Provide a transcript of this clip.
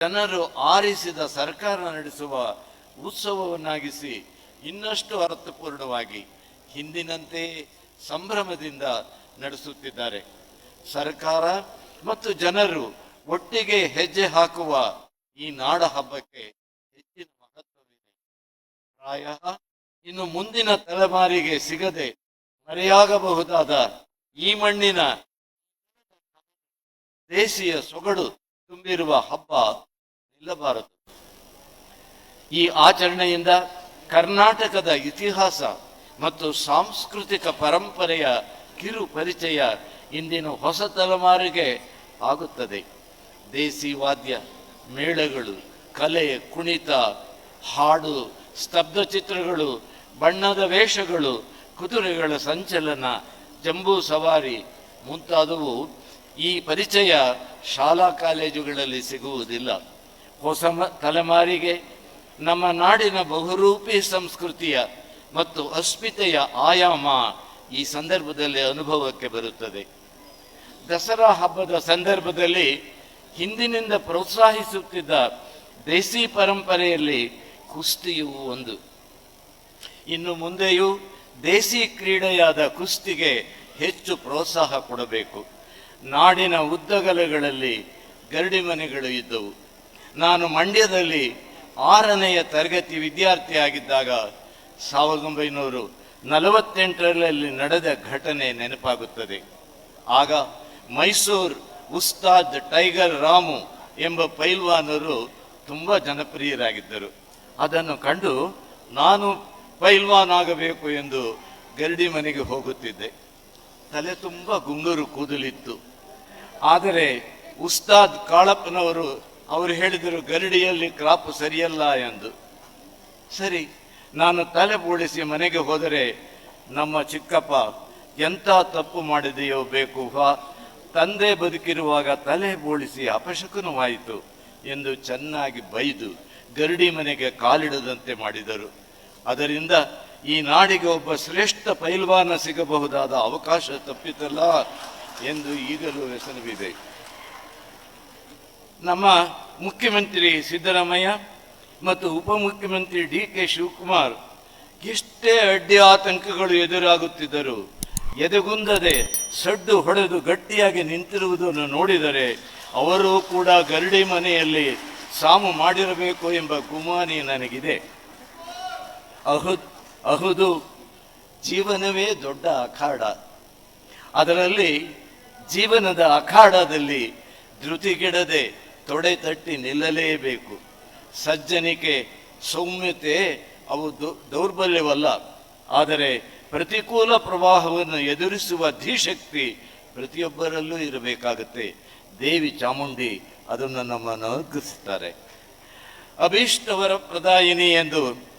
ಜನರು ಆರಿಸಿದ ಸರ್ಕಾರ ನಡೆಸುವ ಉತ್ಸವವನ್ನಾಗಿಸಿ ಇನ್ನಷ್ಟು ಅರ್ಥಪೂರ್ಣವಾಗಿ ಹಿಂದಿನಂತೆ ಸಂಭ್ರಮದಿಂದ ನಡೆಸುತ್ತಿದ್ದಾರೆ. ಸರ್ಕಾರ ಮತ್ತು ಜನರು ಒಟ್ಟಿಗೆ ಹೆಜ್ಜೆ ಹಾಕುವ ಈ ನಾಡ ಹಬ್ಬಕ್ಕೆ ಹೆಚ್ಚಿನ ಮಹತ್ವವಿದೆ. ಪ್ರಾಯ ಇನ್ನು ಮುಂದಿನ ತಲೆಮಾರಿಗೆ ಸಿಗದೆ ಮರೆಯಾಗಬಹುದಾದ ಈ ಮಣ್ಣಿನ ದೇಶೀಯ ಸೊಗಡು ತುಂಬಿರುವ ಹಬ್ಬ ನಿಲ್ಲಬಾರದು. ಈ ಆಚರಣೆಯಿಂದ ಕರ್ನಾಟಕದ ಇತಿಹಾಸ ಮತ್ತು ಸಾಂಸ್ಕೃತಿಕ ಪರಂಪರೆಯ ಕಿರು ಪರಿಚಯ ಇಂದಿನ ಹೊಸ ತಲೆಮಾರಿಗೆ ಆಗುತ್ತದೆ. ದೇಸಿ ವಾದ್ಯ ಮೇಳಗಳು, ಕಲೆ, ಕುಣಿತ, ಹಾಡು, ಸ್ತಬ್ಧ ಚಿತ್ರಗಳು, ಬಣ್ಣದ ವೇಷಗಳು, ಕುದುರೆಗಳ ಸಂಚಲನ, ಜಂಬೂ ಸವಾರಿ ಮುಂತಾದವು ಈ ಪರಿಚಯ ಶಾಲಾ ಕಾಲೇಜುಗಳಲ್ಲಿ ಸಿಗುವುದಿಲ್ಲ. ಹೊಸ ತಲೆಮಾರಿಗೆ ನಮ್ಮ ನಾಡಿನ ಬಹುರೂಪಿ ಸಂಸ್ಕೃತಿಯ ಮತ್ತು ಅಸ್ಮಿತೆಯ ಆಯಾಮ ಈ ಸಂದರ್ಭದಲ್ಲಿ ಅನುಭವಕ್ಕೆ ಬರುತ್ತದೆ. ದಸರಾ ಹಬ್ಬದ ಸಂದರ್ಭದಲ್ಲಿ ಹಿಂದಿನಿಂದ ಪ್ರೋತ್ಸಾಹಿಸುತ್ತಿದ್ದ ದೇಸಿ ಪರಂಪರೆಯಲ್ಲಿ ಕುಸ್ತಿಯು ಒಂದು. ಇನ್ನು ಮುಂದೆಯೂ ದೇಸಿ ಕ್ರೀಡೆಯಾದ ಕುಸ್ತಿಗೆ ಹೆಚ್ಚು ಪ್ರೋತ್ಸಾಹ ಕೊಡಬೇಕು. ನಾಡಿನ ಉದ್ದಗಲಗಳಲ್ಲಿ ಗರಡಿ ಮನೆಗಳು ಇದ್ದವು. ನಾನು ಮಂಡ್ಯದಲ್ಲಿ ಆರನೆಯ ತರಗತಿ ವಿದ್ಯಾರ್ಥಿಯಾಗಿದ್ದಾಗ ಸಾವಿರದ ಒಂಬೈನೂರು ನಲವತ್ತೆಂಟರಲ್ಲಿ ನಡೆದ ಘಟನೆ ನೆನಪಾಗುತ್ತದೆ. ಆಗ ಮೈಸೂರು ಉಸ್ತಾದ್ ಟೈಗರ್ ರಾಮು ಎಂಬ ಪೈಲ್ವಾನರು ತುಂಬ ಜನಪ್ರಿಯರಾಗಿದ್ದರು. ಅದನ್ನು ಕಂಡು ನಾನು ಪೈಲ್ವಾನ್ ಆಗಬೇಕು ಎಂದು ಗರಡಿ ಮನೆಗೆ ಹೋಗುತ್ತಿದ್ದೆ. ತಲೆ ತುಂಬ ಗುಂಗುರು ಕೂದಲಿತ್ತು. ಆದರೆ ಉಸ್ತಾದ್ ಕಾಳಪ್ಪನವರು ಅವರು ಹೇಳಿದರು, ಗರಡಿಯಲ್ಲಿ ಕ್ರಾಪ್ ಸರಿಯಲ್ಲ ಎಂದು. ಸರಿ, ನಾನು ತಲೆ ಬೋಳಿಸಿ ಮನೆಗೆ ಹೋದರೆ ನಮ್ಮ ಚಿಕ್ಕಪ್ಪ ಎಂಥ ತಪ್ಪು ಮಾಡಿದೆಯೋ ಬೇಕು ತಂದೆ ಬದುಕಿರುವಾಗ ತಲೆ ಬೋಳಿಸಿ ಅಪಶಕುನವಾಯಿತು ಎಂದು ಚೆನ್ನಾಗಿ ಬೈದು ಗರಡಿ ಮನೆಗೆ ಕಾಲಿಡದಂತೆ ಮಾಡಿದರು. ಅದರಿಂದ ಈ ನಾಡಿಗೆ ಒಬ್ಬ ಶ್ರೇಷ್ಠ ಪೈಲ್ವಾನ ಸಿಗಬಹುದಾದ ಅವಕಾಶ ತಪ್ಪಿತಲ್ಲ ಎಂದು ಈಗಲೂ ವ್ಯಸನವಿದೆ. ನಮ್ಮ ಮುಖ್ಯಮಂತ್ರಿ ಸಿದ್ದರಾಮಯ್ಯ ಮತ್ತು ಉಪಮುಖ್ಯಮಂತ್ರಿ ಡಿ ಕೆ ಶಿವಕುಮಾರ್ ಎಷ್ಟೇ ಅಡ್ಡಿ ಆತಂಕಗಳು ಎದುರಾಗುತ್ತಿದ್ದರು ಎದೆಗುಂದದೆ ಸಡ್ಡು ಹೊಡೆದು ಗಟ್ಟಿಯಾಗಿ ನಿಂತಿರುವುದನ್ನು ನೋಡಿದರೆ ಅವರು ಕೂಡ ಗರಡಿ ಮನೆಯಲ್ಲಿ ಸಾಮು ಮಾಡಿರಬೇಕು ಎಂಬ ಗುಮಾನಿ ನನಗಿದೆ. ಅಹುದ್ ಅಹುದು ಜೀವನವೇ ದೊಡ್ಡ ಅಖಾಡ. ಅದರಲ್ಲಿ ಜೀವನದ ಅಖಾಡದಲ್ಲಿ ಧೃತಿಗೆಡದೆ ತೊಡೆ ತಟ್ಟಿ ನಿಲ್ಲಲೇಬೇಕು. ಸಜ್ಜನಿಕೆ ಸೌಮ್ಯತೆ ಅವು ದೌರ್ಬಲ್ಯವಲ್ಲ. ಆದರೆ ಪ್ರತಿಕೂಲ ಪ್ರವಾಹವನ್ನು ಎದುರಿಸುವ ಧೀಶಕ್ತಿ ಪ್ರತಿಯೊಬ್ಬರಲ್ಲೂ ಇರಬೇಕಾಗುತ್ತೆ. ದೇವಿ ಚಾಮುಂಡಿ ಅದನ್ನು ನಮ್ಮನ್ನು ಅನುಗ್ರಹಿಸುತ್ತಾರೆ. ಅಭೀಷ್ಟವರ ಪ್ರದಾಯಿನಿ ಎಂದು